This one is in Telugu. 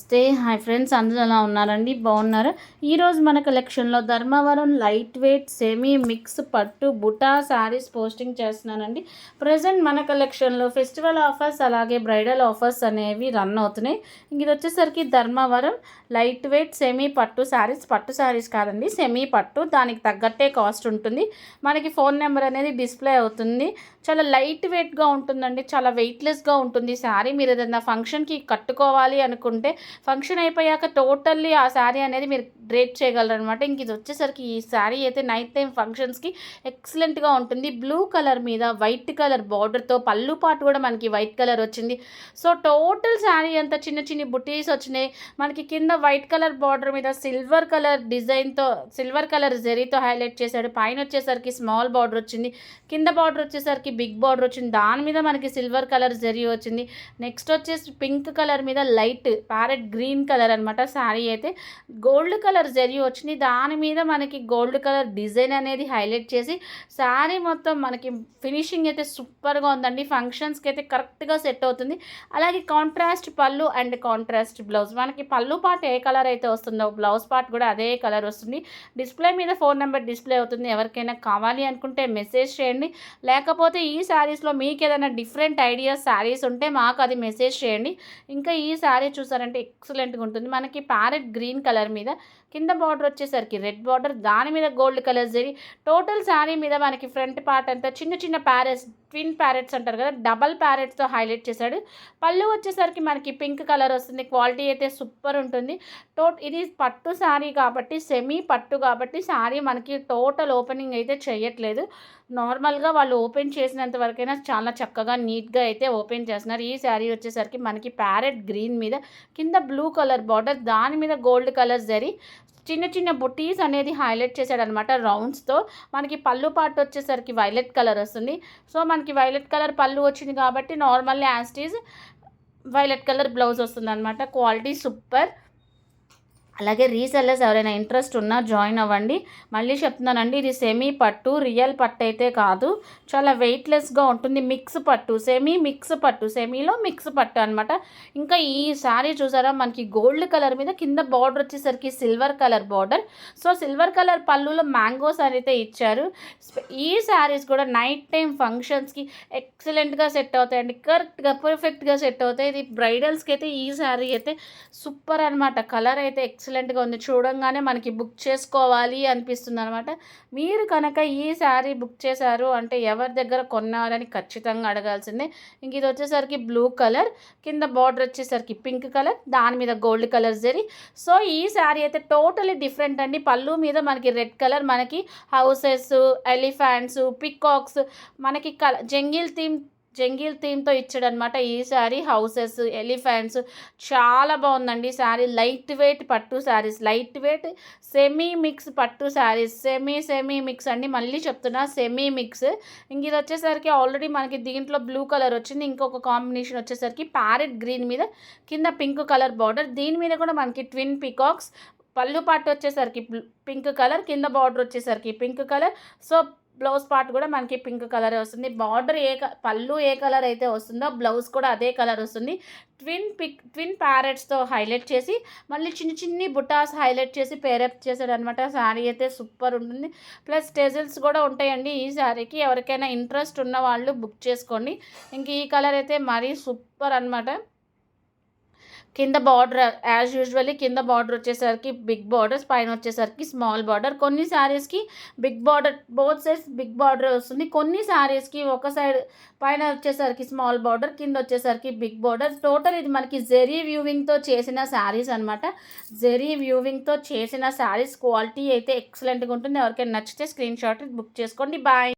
స్టే హాయ్ ఫ్రెండ్స్ అందరూ ఎలా ఉన్నారండి? బాగున్నారు? ఈరోజు మన కలెక్షన్లో Dharmavaram light weight semi mix పట్టు బుటా శారీస్ పోస్టింగ్ చేస్తున్నానండి. ప్రజెంట్ మన కలెక్షన్లో ఫెస్టివల్ ఆఫర్స్ అలాగే బ్రైడల్ ఆఫర్స్ అనేవి రన్ అవుతున్నాయి. ఇది వచ్చేసరికి ధర్మవరం లైట్ వెయిట్ సెమీ పట్టు శారీస్ పట్టు శారీస్ కాదండి సెమీ పట్టు. దానికి తగ్గట్టే కాస్ట్ ఉంటుంది. మనకి ఫోన్ నెంబర్ అనేది డిస్ప్లే అవుతుంది. చాలా లైట్ వెయిట్గా ఉంటుందండి. చాలా వెయిట్లెస్గా ఉంటుంది శారీ మీరు ఏదైనా ఫంక్షన్కి కట్టుకోవాలి అనుకుంటే ఫంక్షన్ అయిపోయాక టోటల్లీ ఆ శారీ అనేది మీరు డ్రేప్ చేయగలరు అనమాట ఇంక ఇది వచ్చేసరికి ఈ శారీ అయితే నైట్ టైం ఫంక్షన్స్కి ఎక్సలెంట్గా ఉంటుంది. బ్లూ కలర్ మీద వైట్ కలర్ బార్డర్తో పళ్ళు పాటు కూడా మనకి వైట్ కలర్ వచ్చింది. సో టోటల్ శారీ అంతా చిన్న చిన్న బుటీస్ వచ్చినాయి. మనకి కింద వైట్ కలర్ బార్డర్ మీద సిల్వర్ కలర్ డిజైన్తో సిల్వర్ కలర్ జెరీతో హైలైట్ చేశాడు. పైన వచ్చేసరికి స్మాల్ బార్డర్ వచ్చింది. కింద బార్డర్ వచ్చేసరికి బిగ్ బార్డర్ వచ్చింది. దాని మీద మనకి సిల్వర్ కలర్ జెరీ వచ్చింది. నెక్స్ట్ వచ్చేసి పింక్ కలర్ మీద లైట్ ప్యారెట్ గ్రీన్ కలర్ అనమాట శారీ అయితే. గోల్డ్ కలర్ జరి వచ్చింది. దాని మీద మనకి గోల్డ్ కలర్ డిజైన్ అనేది హైలైట్ చేసి శారీ మొత్తం మనకి ఫినిషింగ్ అయితే సూపర్గా ఉందండి. ఫంక్షన్స్కి అయితే కరెక్ట్గా సెట్ అవుతుంది. అలాగే కాంట్రాస్ట్ పళ్ళు అండ్ కాంట్రాస్ట్ బ్లౌజ్. మనకి పళ్ళు పార్ట్ ఏ కలర్ అయితే వస్తుందో బ్లౌజ్ పార్ట్ కూడా అదే కలర్ వస్తుంది. డిస్ప్లే మీద ఫోన్ నెంబర్ డిస్ప్లే అవుతుంది. ఎవరికైనా కావాలి అనుకుంటే మెసేజ్ చేయండి. లేకపోతే ఈ శారీస్లో మీకు ఏదైనా డిఫరెంట్ ఐడియాస్ శారీస్ ఉంటే మాకు అది మెసేజ్ చేయండి. ఇంకా ఈ శారీ చూసారంటే ఎక్సలెంట్గా ఉంటుంది. మనకి ప్యారెట్ గ్రీన్ కలర్ మీద కింద బార్డర్ వచ్చేసరికి రెడ్ బార్డర్ దాని మీద gold colour zari total sari మీద మనకి ఫ్రంట్ పార్ట్ అంతా చిన్న చిన్న ప్యారెట్స్ ట్విన్ ప్యారెట్స్ అంటారు కదా డబల్ ప్యారెట్స్తో హైలైట్ చేశాడు. పళ్ళు వచ్చేసరికి మనకి పింక్ కలర్ వస్తుంది. క్వాలిటీ అయితే సూపర్ ఉంటుంది. టోట్ ఇది పట్టు శారీ కాబట్టి సెమీ పట్టు కాబట్టి శారీ మనకి టోటల్ ఓపెనింగ్ అయితే చేయట్లేదు. నార్మల్గా వాళ్ళు ఓపెన్ చేసినంత వరకైనా చాలా చక్కగా నీట్గా అయితే ఓపెన్ చేస్తున్నారు. ఈ శారీ వచ్చేసరికి మనకి ప్యారెట్ గ్రీన్ మీద కింద బ్లూ కలర్ బార్డర్ దాని మీద గోల్డ్ కలర్ జరి. చిన్న చిన్న బుటీస్ అనేది హైలైట్ చేశాడనమాట రౌండ్స్తో మనకి పళ్ళు పాటు వచ్చేసరికి వైలెట్ కలర్ వస్తుంది. సో మనకి వైలెట్ కలర్ పళ్ళు వచ్చింది కాబట్టి నార్మల్ యాస్టీజ్ వైలెట్ కలర్ బ్లౌజ్ వస్తుంది అనమాట క్వాలిటీ సూపర్. అలాగే రీసెల్లర్స్ ఎవరైనా ఇంట్రెస్ట్ ఉన్నా జాయిన్ అవ్వండి. మళ్ళీ చెప్తున్నానండి ఇది సెమీ పట్టు రియల్ పట్టు అయితే కాదు. చాలా వెయిట్లెస్గా ఉంటుంది మిక్స్ పట్టు సెమీ మిక్స్ పట్టు సెమీలో మిక్స్ పట్టు అనమాట ఇంకా ఈ శారీ చూసారా మనకి గోల్డ్ కలర్ మీద కింద బార్డర్ వచ్చేసరికి silver colour border. So silver colour పళ్ళులో మ్యాంగోస్ అయితే ఇచ్చారు. ఈ శారీస్ కూడా నైట్ టైం ఫంక్షన్స్కి ఎక్సలెంట్గా సెట్ అవుతాయండి. కరెక్ట్గా పర్ఫెక్ట్గా సెట్ అవుతాయి. ఇది బ్రైడల్స్కి అయితే ఈ శారీ అయితే సూపర్ అనమాట కలర్ అయితే ఎక్సలెంట్గా ఉంది. చూడంగానే మనకి బుక్ చేసుకోవాలి అనిపిస్తుంది అనమాట మీరు కనుక ఈ శారీ బుక్ చేశారు అంటే ఎవరి దగ్గర కొన్నారని ఖచ్చితంగా అడగాల్సిందే. ఇంక ఇది వచ్చేసరికి బ్లూ కలర్ కింద బార్డర్ వచ్చేసరికి పింక్ కలర్ దాని మీద గోల్డ్ కలర్ జరి. సో ఈ శారీ అయితే టోటలీ డిఫరెంట్ అండి. పళ్ళు మీద మనకి రెడ్ కలర్ మనకి హౌసెస్ ఎలిఫాంట్స్ పికాక్స్ మనకి కల జంగిల్ థీమ్ జంగిల్ థీమ్తో ఇచ్చాడనమాట ఈ శారీ హౌసెస్ ఎలిఫెంట్స్ చాలా బాగుందండి. శారీ లైట్ వెయిట్ పట్టు saris light weight semi mix పట్టు శారీస్ సెమీ సెమీ మిక్స్ అండి. మళ్ళీ చెప్తున్నా సెమీ మిక్స్. ఇంక ఇది వచ్చేసరికి ఆల్రెడీ మనకి దీంట్లో బ్లూ కలర్ వచ్చింది. ఇంకొక కాంబినేషన్ వచ్చేసరికి ప్యారెట్ గ్రీన్ మీద కింద పింక్ కలర్ బార్డర్. దీని మీద కూడా మనకి ట్విన్ పికాక్స్ పళ్ళు పాటు వచ్చేసరికి పింక్ కలర్ కింద బార్డర్ వచ్చేసరికి pink colour. So blouse part కూడా మనకి పింక్ కలర్ వస్తుంది. బార్డర్ ఏ పళ్ళు ఏ కలర్ అయితే వస్తుందో బ్లౌజ్ కూడా అదే కలర్ వస్తుంది. ట్విన్ పిక్ ట్విన్ ప్యారెట్స్తో హైలైట్ చేసి మళ్ళీ చిన్న చిన్ని బుటాస్ హైలైట్ చేసి పేరప్ చేశాడు అనమాట శారీ అయితే సూపర్ ఉంటుంది. ప్లస్ టెజిల్స్ కూడా ఉంటాయండి ఈ శారీకి ఎవరికైనా ఇంట్రెస్ట్ ఉన్న వాళ్ళు బుక్ చేసుకోండి. ఇంక ఈ కలర్ అయితే మరీ సూపర్ అనమాట కింద బార్డర్ యాజ్ యూజువల్లీ కింద బార్డర్ వచ్చేసరికి బిగ్ బార్డర్స్ పైన వచ్చేసరికి స్మాల్ బార్డర్ కొన్ని శారీస్కి big border both sides big border వస్తుంది. కొన్ని శారీస్కి ఒక సైడ్ పైన వచ్చేసరికి స్మాల్ బార్డర్ కింద వచ్చేసరికి బిగ్ బార్డర్ టోటల్ ఇది మనకి జెరీ వ్యూవింగ్తో చేసిన శారీస్ అనమాట జెరీ వ్యూవింగ్తో చేసిన శారీస్ క్వాలిటీ అయితే ఎక్సలెంట్గా ఉంటుంది. ఎవరికైనా నచ్చితే స్క్రీన్ షాట్ బుక్ చేసుకోండి. బాయ్